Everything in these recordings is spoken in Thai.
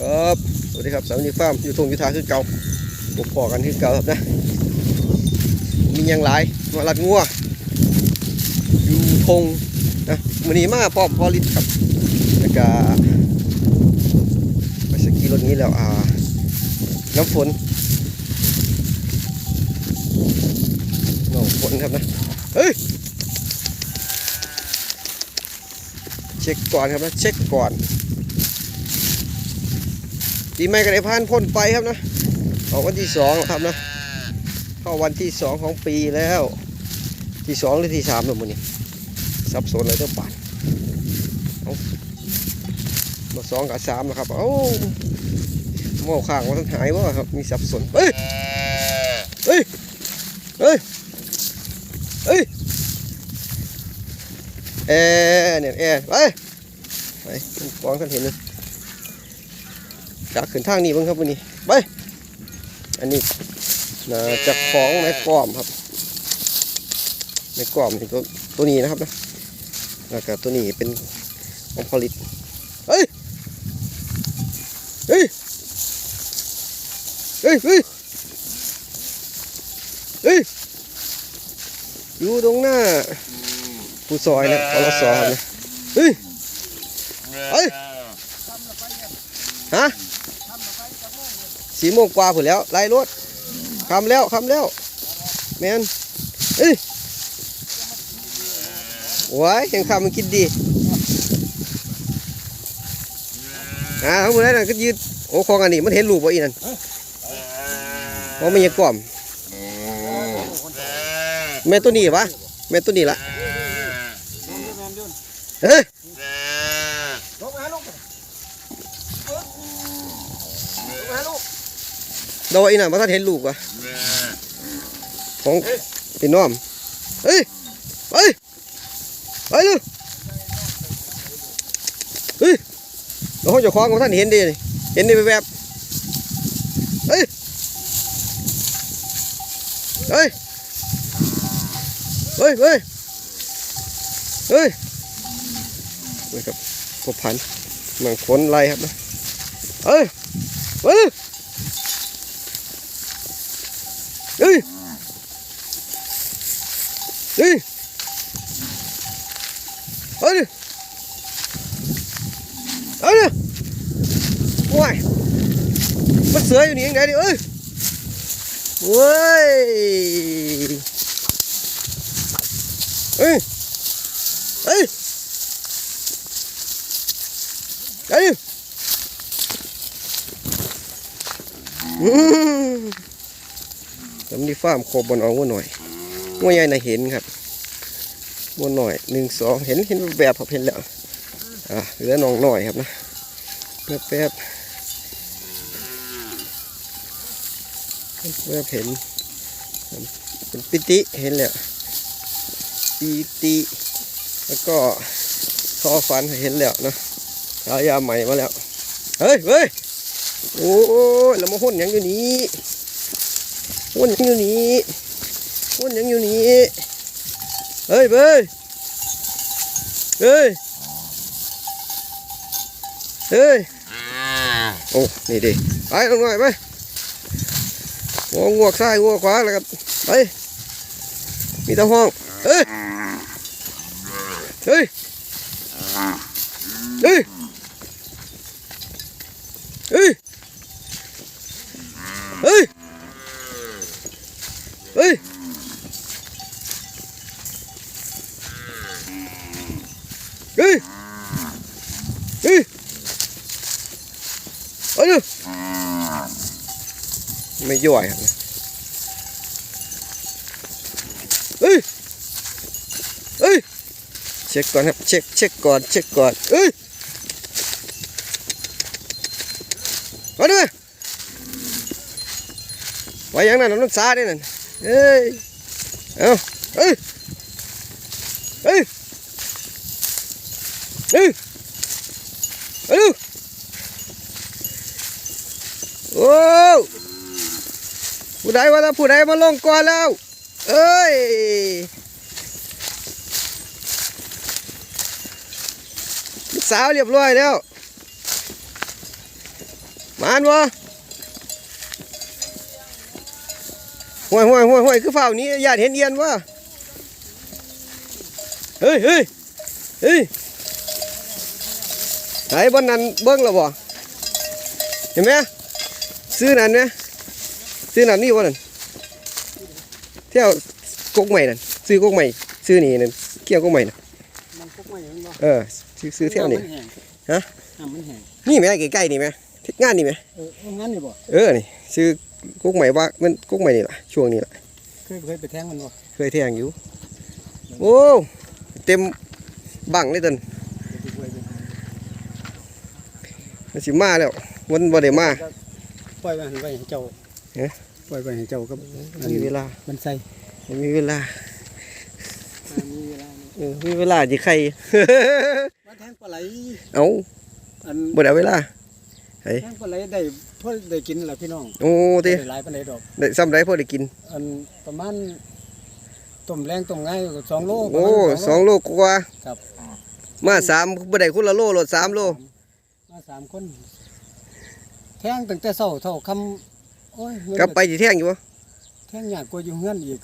ครับ สวัสดีครับสามนีฟาร์มอยู่ทงยุทธาคือเก่าปกพอกันคือเก่าครับนะ มียังหลายมาลัดงัวอยู่ทงนะมือนี้มาพร้อมพอลิตครับแล้วก็ไปสกีรถนี้แล้วอ่าน้ำฝนน้ำฝนครับนะ เฮ้ย เช็คก่อนครับนะ เช็คก่อน ปีใหม่ก็ได้ผ่านพ้นไปครับนะออกวันที่สองแล้วครับนะเข้าวันที่สองของปีแล้ว ที่สองหรือที่สามแล้วมันนี่สับสนเลยเจ้าป่านมาสองกับสามแล้วครับเอ้าหม้อข้างว่าท่านหายวะครับมีสับสนเฮ้ยเฮ้ยเฮ้ยเฮ้ยแอร์เนี่ยแอร์ไปไปฟองท่านเห็นเลย จากขึ้นทางนี้บ้างครับวันนี้ไปอันนี้น่าจะของไม้กล้อมครับไม้กล้อมนี่ตัวตัวนี้นะครับนะแล้วก็ตัวนี้เป็นของผลิตเฮ้ยเฮ้ยเฮ้ยเฮ้ยเฮ้ยอยู่ตรงหน้าผู้ซอยนะปลสครับนะเฮ้ยเฮ้ยฮะ สีโมงกว่าผุแล้วไล่รถคำแล้วคำแล้วแมนเอ้ยว้ายยังคำมันกินดีอ่าทั้งหมดนั้นก็ยืดโอ้ของอันนี้มันเห็นลูกว่าอีนั่นเพราะมันยังกล่อมแม่ตัวนี้ปะแม่ตัวนี้ละเฮ้ย ลงมาลงมาลงมาลูก โดยอีน่ะมาท่านเห็นลูกวะของพี่น้อมเฮ้ยไปไปเลยเฮ้ยเราห้องเจ้าของของท่านเห็นดีนี่เห็นดีแบบๆเฮ้ยเฮ้ยเฮ้ยเฮ้ยเฮ้ยเฮ้ยครับพบพันธุ์มังขนไรครับนะเฮ้ยเฮ้ย Đi Ơ đi Ơ đi Ôi Mất sứa như này anh đấy đi ơi Ôi Ê Ê Đấy đi Chấm đi farm khô bọn ống của nổi มจำที่ฟาร์มโคบบนเอาวัวหน่อยใหญ่น่ะเห็นครับวัวหน่อยหนึ่งสองเห็นเห็นแบบครับเห็นแล้วอะเหลือน้องหน่อยครับนะแป๊บแป๊บแป๊บเห็นเป็นปิติเห็นแล้วปิติแล้วก็ทอฟันเห็นแล้วนะฉายาใหม่มาแล้วเฮ้ยเฮ้ยโอ้ยแล้วมาหุ่นยังอยู่นี่นยังอยู่นี่ วนยังอยู่นี่เฮ้ยเบ้ยเฮ้ยเฮ้ยโอ้นี่ดิไปลงหน่อยไปงวงงวกซ้ายงวกขวาแล้วกันไปมีแตะห้องเฮ้ยเฮ้ยเฮ้ยเฮ้ยเฮ้ย Ih. Aduh. Mày giỏi hả? Ê. Ê. Check con, check check con, check con. Ê. Vào đây. Mày yang này nó xa đi này. Ê. Ê. Ê. Ê. Ê. ใดว่าถ้าผู้ใดมาลงก่อนแล้ว เอ้ยสาวเรียบร้อยแล้ว มานวะห่วยห่วยห่วยห่วยคือเฝ้านี้ญาติเห็นเอียนวะเฮ้ยเฮ้ยเฮ้ยไหนบนนั้นเบิ้งแล้วบ่เห็นไหมซื้อนั่นไหม ซื้อนั่นนี่วะนั่นเที่ยวกกใหม่นั่นซื้อกกใหม่ซื้อนี่นั่นเกี่ยวกกใหม่น่ะมันพวกไม่ยังบ่เออซื้อซื้อเที่ยวนี่ฮะน้ำมันแห้งนี่ไหมใกล้ๆนี่ไหมทิศงานนี่ไหมเออเอางั้นนี่บ่เออนี่ซื้อกุ๊กใหม่ว่ามันกุ๊กใหม่นี่แหละช่วงนี้แหละเคยเคยไปแทงมันบ่เคยแทงอยู่โอ้เต็มบังเลยตันเคยไปมันสิมาแล้วมันบ่ได้มาปล่อยไว้ให้ไว้ให้เจ้าเอ๊ะ ปล่อยไว้ให้เจ้ากับอันมีเวลา มันใส่มันมีเวลามีเวลาเออมีเวลาสิใครมาแทงปลาไหลเอาอันบ่ได้เวลาแทงปลาไหลได้พอได้กินแหละพี่น้องโอ้ติได้หลายปานใดดอกได้ซ้ำได้พอได้กิน อันประมาณต้มแรงต้มง่ายก็สองโลโอ้ประมาณสองโลกว่าครับมาสามบ่ได้คนละโลรถสามโลมาสามคนแทงตั้งแต่เช้าเท่าค่ำ โอ้ยเงินกลับไปสิแทงอยู่บ่แทงยากกว่าอยู่เฮือนอีก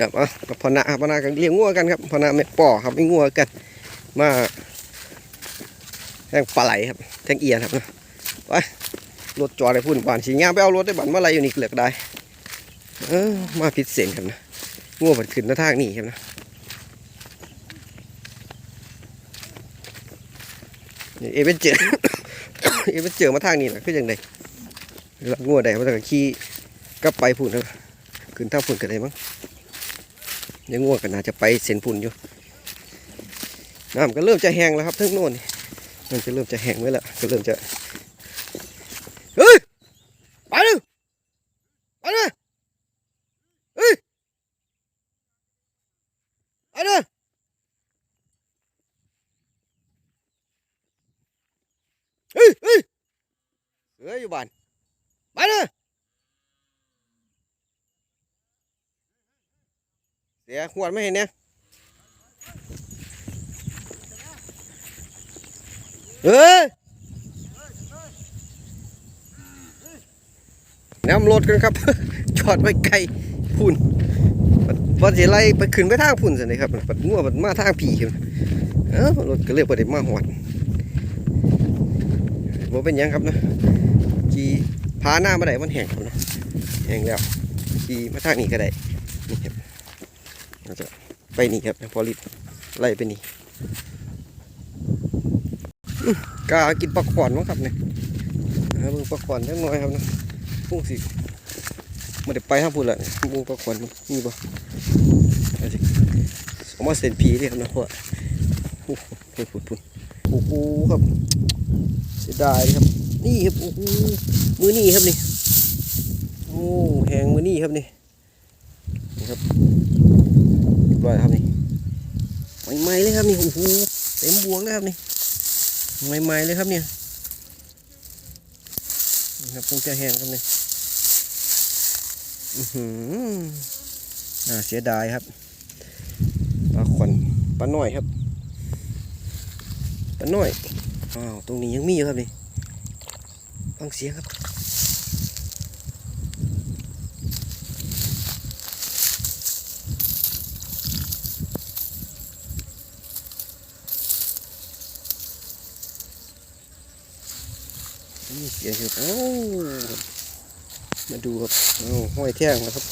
ครับอะกับพอนะครับพอนะกันเลี้ยงงัวกันครับพอนะไม่ป่อครับไม่งัวกัน มาแทงปลาไหลครับแทงเอียนครับนะไปรถจอดได้พุ่นบานสีงามไปเอารถได้บันเมื่อไรอยู่นี่เกลือกได้เออมาผิดเสียงครับนะงัวมันขึ้นหน้าทางนี่ครับนะนี่เอเวนเจอร์ เอเวนเจอมาทางนี้นะคือยังไงล้วงัวใดมาจากขี่กลับไปพุ่นนะขึ้นท่าพุ่นกันได้มั้งยังงัวกันอาจจะไปเส้นพุ่นอยู่น้ำก็เริ่มจะแห้งแล้วครับทั้งโน่นนี่มันจะเริ่มจะแห้งไว้แล้วก็เริ่มจะ เฮ้ย ไปเลยไปเลยเฮ้ย ไปเลยเฮ้ยเฮ้ยเสืออยู่บ้าน ไปเลยเสียขวดไม่เห็นเนี่ยเอ้ยน้ำรถกันครับ จอดไว้ไกลพุ่นพอสิไล่ไปขึ้นไปทางพุ่นสินะครับปัดงัวปัดมาทางผีครับเอ้ารถก็เลยบ่ได้มาหอดบ่เป็นยังครับนะขี่ พาหน้ามาได้มันแห้งครับนะแห้งแล้วขี่มาทางนี้ก็ได้นี่ครับเราจะไปนี่ครับพอลิดไล่ไปนี่กากินปลาขวานมั้งครับเนี่ยเบิ่งปลาขวานเล็กน้อยครับนะพุ่งสิไม่ได้ไปห้าพูดละบูปลาขวานมันมีบ่เอาสิเอามาเส้นผีเลยครับนะเพราะว่าโอ้โหพุ่นพุ่นพุ่นโอ้โหครับเสียดายครับ นี่ครับโอ้โหมือนี่ครับนี่โอ้แหงมือนี่ครับนี่นี่ครับเรียบร้อยครับนี่ใหม่ๆเลยครับนี่โอ้โหเต็มบวงเลยครับนี่ใหม่ๆเลยครับเนี่ยนี่ครับคงจะแห้งครับเนี่ยอือน่าเสียดายครับปลาขวัญปลาหน้อยครับปลาหน้อยอ้าวตรงนี้ยังมีอยู่ครับนี่ ฟังเสียงครับนี่เสียงครับโอ้มาดูครับโอ้ห้อยแท่งนะครับ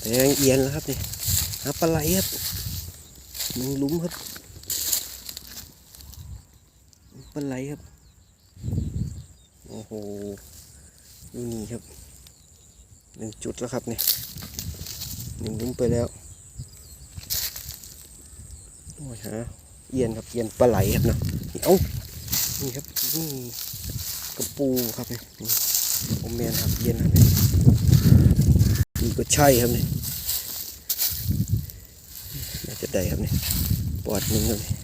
แทงเอียนแล้วครับนี่หาปลาไหลครับหนึ่งลุมครับปลาไหลครับ อ้โหดูนี่ครับหนึ่งจุดแล้วครับเนี่ยหนึ่งลุ้มไปแล้วโอ้ยหาเอียนครับเอียนปลาไหลครับเนาะนี่เอ้านี่ครับนี่กระปูครับเนี่ยนี่ผมเมียนครับเย็นครับเนี่ยนี่ก็ใช่ครับเนี่ยน่าจะได้ครับเนี่ยปอดหนึงครับเนี่ย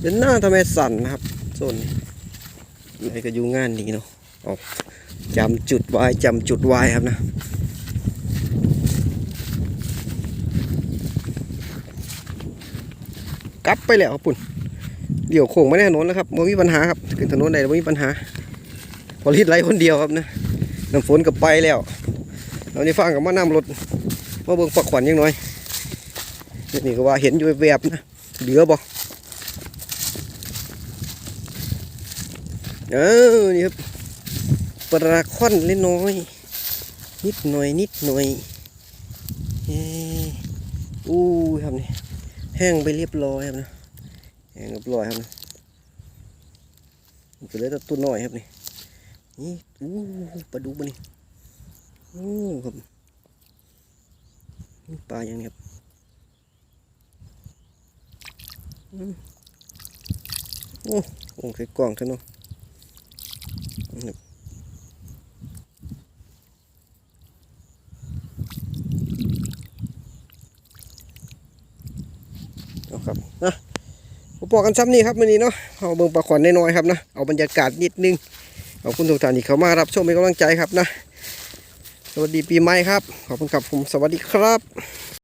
เป็นหน้าทำไมสั่นนะครับโซนนี้ อะไรก็อยู่งานนี้เนาะออกจำจุดไว้จำจุดไว้ครับนะกลับไปแล้วครับปุ่นเดี๋ยวโค้งไม่ได้ถนนแล้วครับไม่มีปัญหาครับขึ้นถนนใดไม่มีปัญหาพอลิดไหลคนเดียวครับนะน้ำฝนกับไปแล้วเรานี่ฟังกับมาน้ำรถมาเบิ่งปักขวัญยังน้อยนี่ก็ว่าเห็นอยู่แวบๆนะเหลือบ่ เออนี่ครับปลาค่อนเล็กน้อย นิดหน่อยนิดหน่อยเอ้ยอู้ครับนี่แห้งไปเรียบร้อยครับนะแห้งเรียบร้อยครับนะมันก็เหลยแต่ตัวน้อยครับนี่นี่อู้ปลาดุกมันนี่โอ้ครับนี่ปลาอย่างนี้ครับอืมโอ้โอ้ใส่กล่องเถอะเนาะ เอาครับนะผมบอกกันซ้ำนี่ครับวันนี้เนาะเอาเบิ่งปลาขวัญน้อยๆครับนะเอาบรรยากาศนิดนึงขอบคุณทุกท่านที่เข้ามารับชมเป็นกำลังใจครับนะ สวัสดีปีใหม่ครับ ขอบคุณครับผมสวัสดีครับ